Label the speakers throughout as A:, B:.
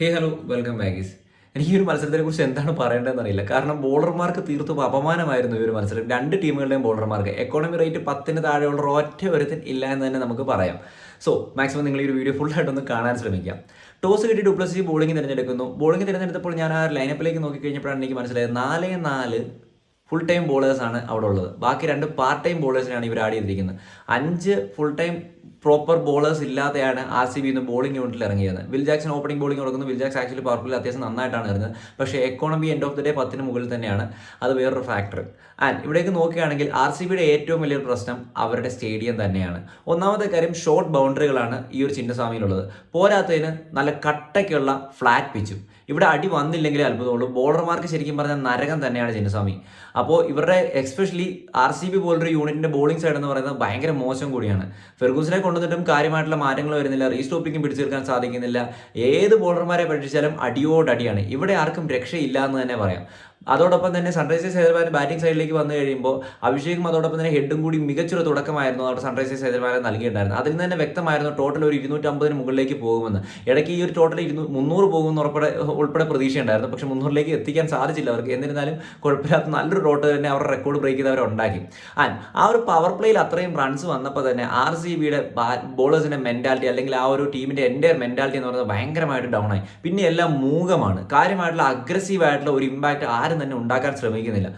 A: ഹേ hello welcome ബാഗീസ് എനിക്ക് ഈ ഒരു മത്സരത്തിനെ കുറിച്ച് എന്താണ് പറയേണ്ടതെന്ന് അറിയില്ല. കാരണം ബോളർമാർക്ക് തീർത്തും അപമാനമായിരുന്നു ഈ ഒരു മത്സരം. രണ്ട് ടീമുകളുടെയും ബോളർമാർക്ക് എക്കോണമി റേറ്റ് പത്തിന് താഴെയുള്ള ഒറ്റ ഒരുത്തൻ ഇല്ല എന്ന് തന്നെ നമുക്ക് പറയാം. സോ മാക്സിമം നിങ്ങൾ ഈ ഒരു വീഡിയോ ഫുൾ ആയിട്ടൊന്ന് കാണാൻ ശ്രമിക്കാം. ടോസ് കിട്ടി ഡുപ്ലസി ബോളിംഗ് തിരഞ്ഞെടുക്കുന്നു. ബോളിംഗ് തിരഞ്ഞെടുത്തപ്പോൾ ഞാൻ ആ ലൈനപ്പിലേക്ക് നോക്കി കഴിഞ്ഞപ്പോഴാണ് എനിക്ക് മനസ്സിലായത് നാല് നാല് ഫുൾ ടൈം ബോളേഴ്സാണ് അവിടെ ഉള്ളത്. ബാക്കി രണ്ട് പാർട്ട് ടൈം ബോളേഴ്സിനാണ് ഇവർ ആഡ് ചെയ്തിരിക്കുന്നത്. അഞ്ച് ഫുൾ ടൈം പ്രോപ്പർ ബോളേഴ്സ് ഇല്ലാതെയാണ് ആർ സി ബി ഇന്ന് ബോളിംഗ് യൂണിറ്റിൽ ഇറങ്ങിയത്. വിൽ ജാക്സൺ ഓപ്പണിംഗ് ബോളിംഗ് കൊടുക്കുന്നു വിൽ ജാക്സ് ആക്ച്വലി പവർഫുൾ അത്യാവശ്യം നന്നായിട്ടാണ് ഇറങ്ങുന്നത് പക്ഷേ economy end of the day പത്തിന് മുകളിൽ തന്നെയാണ്. അത് വേറൊരു ഫാക്ടർ ആൻഡ് ഇവിടേക്ക് നോക്കുകയാണെങ്കിൽ ആർ സി ബിയുടെ ഏറ്റവും വലിയൊരു പ്രശ്നം അവരുടെ സ്റ്റേഡിയം തന്നെയാണ്. ഒന്നാമത്തെ കാര്യം ഷോർട്ട് ബൗണ്ടറികളാണ് ഈ ഒരു ചിന്നസ്വാമിയിലുള്ളത്. പോരാത്തതിന് നല്ല കട്ടയ്ക്കുള്ള ഫ്ലാറ്റ് പിച്ചും ഇവിടെ അടി വന്നില്ലെങ്കിലേ അത്ഭുതമുള്ളൂ. ബോളർമാർക്ക് ശരിക്കും പറഞ്ഞാൽ നരകം തന്നെയാണ് ചിന്നസ്വാമി. അപ്പോൾ ഇവരുടെ എക്സ്പെഷ്യലി ആർ സി ബി പോലൊരു യൂണിറ്റിന്റെ ബോളിംഗ് സൈഡ് എന്ന് പറയുന്നത് ഭയങ്കര മോശം കൂടിയാണ്. ഫെർഗൂസിനെ കൊണ്ടുവന്നിട്ടും കാര്യമായിട്ടുള്ള മാറ്റങ്ങൾ വരുന്നില്ല. റീസ്റ്റോപ്പിംഗും പിടിച്ചെടുക്കാൻ സാധിക്കുന്നില്ല. ഏത് ബോളർമാരെ പഠിച്ചാലും അടിയോടടിയാണ്. ഇവിടെ ആർക്കും രക്ഷയില്ല എന്ന് തന്നെ പറയാം. അതോടൊപ്പം തന്നെ സൺറൈസേഴ്സ് ഹൈദരാബാദ് ബാറ്റിംഗ് സൈഡിലേക്ക് വന്നു കഴിയുമ്പോൾ അഭിഷേകും അതോടൊപ്പം തന്നെ ഹെഡും കൂടി മികച്ചൊരു തുടക്കമായിരുന്നു അവിടെ സൺറൈസേഴ്സ് ഹൈദരാബാദ് നൽകിയിട്ടുണ്ടായിരുന്നു അതിൽ തന്നെ വ്യക്തമായിരുന്നു ടോട്ടൽ ഒരു ഇരുന്നൂറ്റമ്പതിന് മുകളിലേക്ക് പോകുമെന്ന്. ഇടയ്ക്ക് ഈ ഒരു ടോട്ടൽ ഇരുന്നൂ മുന്നൂറ് പോകുമെന്ന് ഉൾപ്പെടെ ഉൾപ്പെടെ പ്രതീക്ഷയുണ്ടായിരുന്നു. പക്ഷെ മുന്നൂറിലേക്ക് എത്തിക്കാൻ സാധിച്ചില്ല അവർക്ക്. എന്നിരുന്നാലും കുഴപ്പമില്ലാത്ത നല്ലൊരു റോട്ട് തന്നെ അവരുടെ റെക്കോർഡ് ബ്രേക്ക് ചെയ്ത് അവരുണ്ടാക്കി ആൻഡ് ആ ഒരു പവർ പ്ലേയിൽ അത്രയും റൺസ് വന്നപ്പോൾ തന്നെ ആർ സി ബിയുടെ ബോളേഴ്സിന്റെ മെന്റാലിറ്റി അല്ലെങ്കിൽ ആ ഒരു ടീമിന്റെ എന്റെ മെന്റാലിറ്റി എന്ന് പറയുന്നത് ഭയങ്കരമായിട്ട് ഡൗൺ ആയി. പിന്നെ എല്ലാം മൂകമാണ്. കാര്യമായിട്ടുള്ള അഗ്രസീവ് ആയിട്ടുള്ള ഒരു ഇമ്പാക്റ്റ് ആരും തന്നെ ഉണ്ടാക്കാൻ ശ്രമിക്കുന്നില്ല.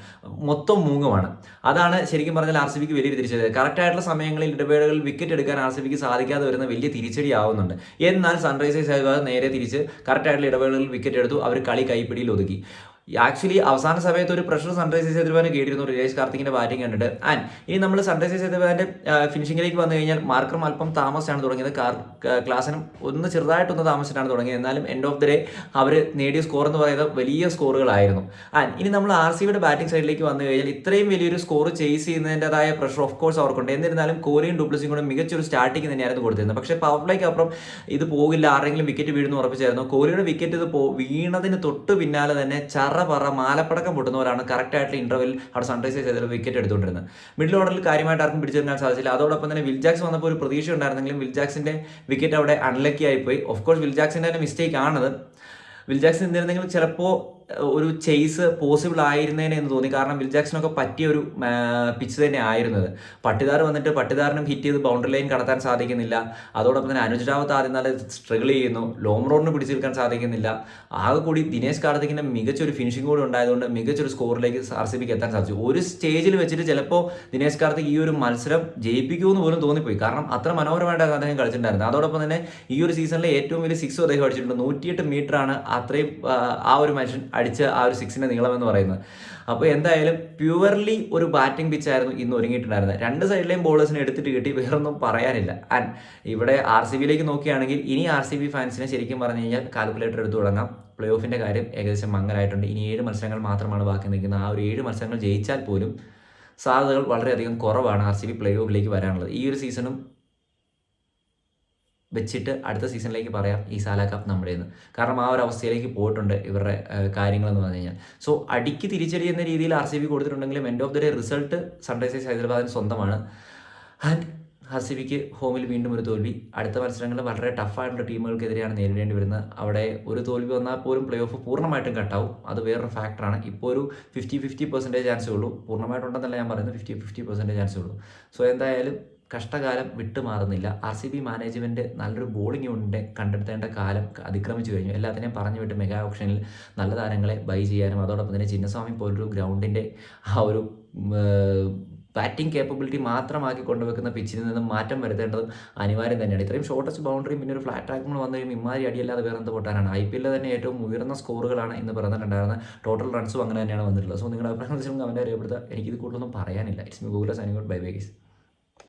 A: മൊത്തം മൂങ്ങമാണ് അതാണ് ശരിക്കും പറഞ്ഞാൽ ആർ സി ബിക്ക് വലിയൊരു തിരിച്ചടി. കറക്റ്റായിട്ടുള്ള സമയങ്ങളിൽ ഇടവേളകളിൽ വിക്കറ്റ് എടുക്കാൻ ആർ സി ബിക്ക് സാധിക്കാതെ വരുന്ന വലിയ തിരിച്ചടി ആവുന്നുണ്ട്. എന്നാൽ സൺറൈസേഴ്സ് ഹൈദരാബാദ് നേരെ തിരിച്ച് കറക്റ്റായിട്ടുള്ള ഇടവേളകളിൽ വിക്കറ്റ് എടുത്തു. അവർ കളി കൈപ്പിടിയിൽ ഒതുക്കി. ആക്ച്വലി അവസാന സമയത്ത് ഒരു പ്രഷർ സൺറൈസേഴ്സ് ഹൈദരാബാദിന് കേട്ടിരുന്നു റിലേഷ് കാർത്തിക്കിന്റെ ബാറ്റിംഗ് കണ്ടിട്ട്. ആൻഡ് ഇനി നമ്മൾ സൺറൈസേഴ്സ് ഹൈദരാബാദിന്റെ ഫിനിഷിംഗിലേക്ക് വന്നു കഴിഞ്ഞാൽ മാർക്കറും അല്പം താമസിച്ചാണ് തുടങ്ങിയത്. കാർ ക്ലാസ്സിനും ഒന്ന് ചെറുതായിട്ടൊന്ന് താമസിച്ചിട്ടാണ് തുടങ്ങിയത്. എന്നാലും എൻഡ് ഓഫ് ദി ഡേ അവർ നേടിയ സ്കോർ എന്ന് പറയുന്നത് വലിയ സ്കോറുകളായിരുന്നു ആൻഡ് ഇനി നമ്മൾ ആർ സി ബിയുടെ ബാറ്റിംഗ് സൈഡിലേക്ക് വന്നു കഴിഞ്ഞാൽ ഇത്രയും വലിയൊരു സ്കോർ ചേസ് ചെയ്യുന്നതിന്റെതായ പ്രഷർ ഓഫ് കോഴ്സ് അവർക്കുണ്ട്. എന്നിരുന്നാലും കോഹ്ലിയും ഡുപ്ലസിയും കൂടെ മികച്ചൊരു സ്റ്റാർട്ടിങ് തന്നെയായിരുന്നു കൊടുത്തിരുന്നത്. പക്ഷേ പവർ പ്ലേക്ക് അപ്പുറം ഇത് പോകില്ല. ആരെങ്കിലും വിക്കറ്റ് വീഴുന്നു ഉറപ്പിച്ചായിരുന്നു. കോഹ്ലിയുടെ വിക്കറ്റ് ഇത് വീണതിന് തൊട്ട് പിന്നാലെ തന്നെ ചറ പറ പറ മാലപ്പടക്കം പൊട്ടുന്നവരാണ് കറക്റ്റ് ആയിട്ടുള്ള ഇന്റർവെൽ അവിടെ സൺറൈസേഴ്സ് ചെയ്തത് വിക്കറ്റ് എടുത്തുകൊണ്ടിരുന്നത്. മിഡിൽ ഓർഡറിൽ കാര്യമായിട്ട് ആർക്കും പിടിച്ചെടുക്കാൻ സാധിച്ചില്ല. അതോടൊപ്പം തന്നെ വിൽജാക്സ് വന്നപ്പോൾ ഒരു പ്രതീക്ഷ ഉണ്ടായിരുന്നെങ്കിലും വിൽജാക്സിന്റെ വിക്കറ്റ് അവിടെ അൺലക്കി ആയിപ്പോയി. ഓഫ് കോഴ്സ് വിൽജാക്സിന്റെ തന്നെ മിസ്റ്റേക്ക് ആണത്. വിൽജാക്സ് എന്നിരുന്നെങ്കിൽ ചിലപ്പോൾ ഒരു ചേസ് പോസിബിൾ ആയിരുന്നേനെ എന്ന് തോന്നി. കാരണം വിൽജാക്സിനൊക്കെ പറ്റിയ ഒരു പിച്ച് തന്നെ ആയിരുന്നത്. പട്ടിദാർ വന്നിട്ട് പട്ടിദാറിനും ഹിറ്റ് ചെയ്ത് ബൗണ്ടറി ലൈൻ കടത്താൻ സാധിക്കുന്നില്ല. അതോടൊപ്പം തന്നെ അനുജ് റാവത്ത് ആദ്യം നല്ല സ്ട്രഗിൾ ചെയ്യുന്നു. ലോങ് റോഡിന് പിടിച്ചെടുക്കാൻ സാധിക്കുന്നില്ല. ആകെ കൂടി ദിനേശ് കാർത്തിക്കിന്റെ മികച്ചൊരു ഫിനിഷിംഗ് കൂടി ഉണ്ടായതുകൊണ്ട് മികച്ചൊരു സ്കോറിലേക്ക് ആർ സി ബിക്ക് എത്താൻ സാധിച്ചു. ഒരു സ്റ്റേജിൽ വെച്ചിട്ട് ചിലപ്പോൾ ദിനേശ് കാർത്തിക് ഈ ഒരു മത്സരം ജയിപ്പിക്കുമെന്ന് പോലും തോന്നിപ്പോയി. കാരണം അത്ര മനോഹരമായിട്ടാണ് അദ്ദേഹം കളിച്ചിട്ടുണ്ടായിരുന്നത് അതോടൊപ്പം തന്നെ ഈ ഒരു സീസണിലെ ഏറ്റവും വലിയ സിക്സും അദ്ദേഹം അടിച്ചിട്ടുണ്ട്. നൂറ്റിയെട്ട് മീറ്റർ ആണ് അത്രയും ആ ഒരു മനുഷ്യൻ അടിച്ച് ആ ഒരു സിക്സിന്റെ നീളം എന്ന് പറയുന്നത്. അപ്പോൾ എന്തായാലും പ്യുവർലി ഒരു ബാറ്റിംഗ് പിച്ച് ആയിരുന്നു ഇന്ന് ഒരുങ്ങിയിട്ടുണ്ടായിരുന്നത്. രണ്ട് സൈഡിലെയും ബോളേഴ്സിനെ എടുത്തിട്ട് കിട്ടി വേറൊന്നും പറയാനില്ല. ആൻഡ് ഇവിടെ ആർ സി ബിയിലേക്ക് നോക്കുകയാണെങ്കിൽ ഇനി ആർ സി ബി ഫാൻസിനെ ശരിക്കും പറഞ്ഞു കഴിഞ്ഞാൽ കാൽക്കുലേറ്റർ എടുത്തു തുടങ്ങാം. പ്ലേ ഓഫിന്റെ കാര്യം ഏകദേശം മങ്ങലായിട്ടുണ്ട്. ഇനി ഏഴ് മത്സരങ്ങൾ മാത്രമാണ് ബാക്കി നിൽക്കുന്നത്. ആ ഒരു ഏഴ് മത്സരങ്ങൾ ജയിച്ചാൽ പോലും സാധ്യതകൾ വളരെയധികം കുറവാണ് ആർ സി ബി പ്ലേ ഓഫിലേക്ക് വരാനുള്ളത്. ഈ ഒരു സീസണും വെച്ചിട്ട് അടുത്ത സീസണിലേക്ക് പറയാം ഈ സാല കപ്പ് നമ്മുടേന്ന്. കാരണം ആ ഒരു അവസ്ഥയിലേക്ക് പോയിട്ടുണ്ട് ഇവരുടെ കാര്യങ്ങളെന്ന് പറഞ്ഞു കഴിഞ്ഞാൽ. സോ അടിക്ക് തിരിച്ചടി എന്ന രീതിയിൽ R C B കൊടുത്തിട്ടുണ്ടെങ്കിലും end of the day result Sunrisers ഹൈദരാബാദിന് സ്വന്തമാണ്. ആൻഡ് ആർ സി ബിക്ക് ഹോമിൽ വീണ്ടും ഒരു തോൽവി. അടുത്ത മത്സരങ്ങൾ വളരെ ടഫായിട്ടുള്ള ടീമുകൾക്കെതിരെയാണ് നേരിടേണ്ടി വരുന്നത്. അവിടെ ഒരു തോൽവി വന്നാൽ പോലും പ്ലേ ഓഫ് പൂർണമായിട്ടും കട്ടാവും അത് വേറൊരു ഫാക്ടറാണ് ഇപ്പോൾ ഒരു ഫിഫ്റ്റി ഫിഫ്റ്റി പെർസെന്റേജ് ചാൻസേ ഉള്ളൂ. പൂർണമായിട്ടുണ്ടെന്നല്ല ഞാൻ പറയുന്നത് ഫിഫ്റ്റി ഫിഫ്റ്റി പെർസെന്റേജ് ചാൻസേ ഉള്ളൂ. സോ എന്തായാലും കഷ്ടകാലം വിട്ടുമാറുന്നില്ല. ആർ സി ബി മാനേജ്മെന്റ് നല്ലൊരു ബോളിംഗ് യൂണിറ്റ് കണ്ടെത്തേണ്ട കാലം അതിക്രമിച്ചു കഴിഞ്ഞു. എല്ലാത്തിനെയും പറഞ്ഞു വിട്ട് മെഗാ ഓപ്ഷനിൽ നല്ല താരങ്ങളെ ബൈ ചെയ്യാനും അതോടൊപ്പം തന്നെ ചിന്നസ്വാമി പോലൊരു ഗ്രൗണ്ടിന്റെ ആ ഒരു ബാറ്റിംഗ് കേപ്പബിലിറ്റി മാത്രമാക്കി കൊണ്ടുവെക്കുന്ന പിച്ചിൽ നിന്നും മാറ്റം വരുത്തേണ്ടതും അനിവാര്യം തന്നെയാണ്. ഇത്രയും ഷോർട്ടസ്റ്റ് ബൗണ്ടറിയും പിന്നെ ഒരു ഫ്ലാറ്റ് ട്രാക്കുമ്പോൾ വന്നു കഴിയുമ്പോൾ ഇമാതിരി അടിയല്ലാതെ വേറെ എന്ത് പൊട്ടാനാണ്? ഐ പി എല്ലിൽ തന്നെ ഏറ്റവും ഉയർന്ന സ്കോറുകളാണ് ഇന്ന് പറഞ്ഞിട്ടുണ്ടായിരുന്നത്. ടോട്ടൽ റൺസും അങ്ങനെ തന്നെയാണ് വന്നിട്ടുള്ളത്. സോ നിങ്ങളുടെ അഭിപ്രായം അവന്റെ അറിയപ്പെടുത്തുക എനിക്കിത് കൂടുതലൊന്നും പറയാനില്ല. It's me Google signing out bye bye guys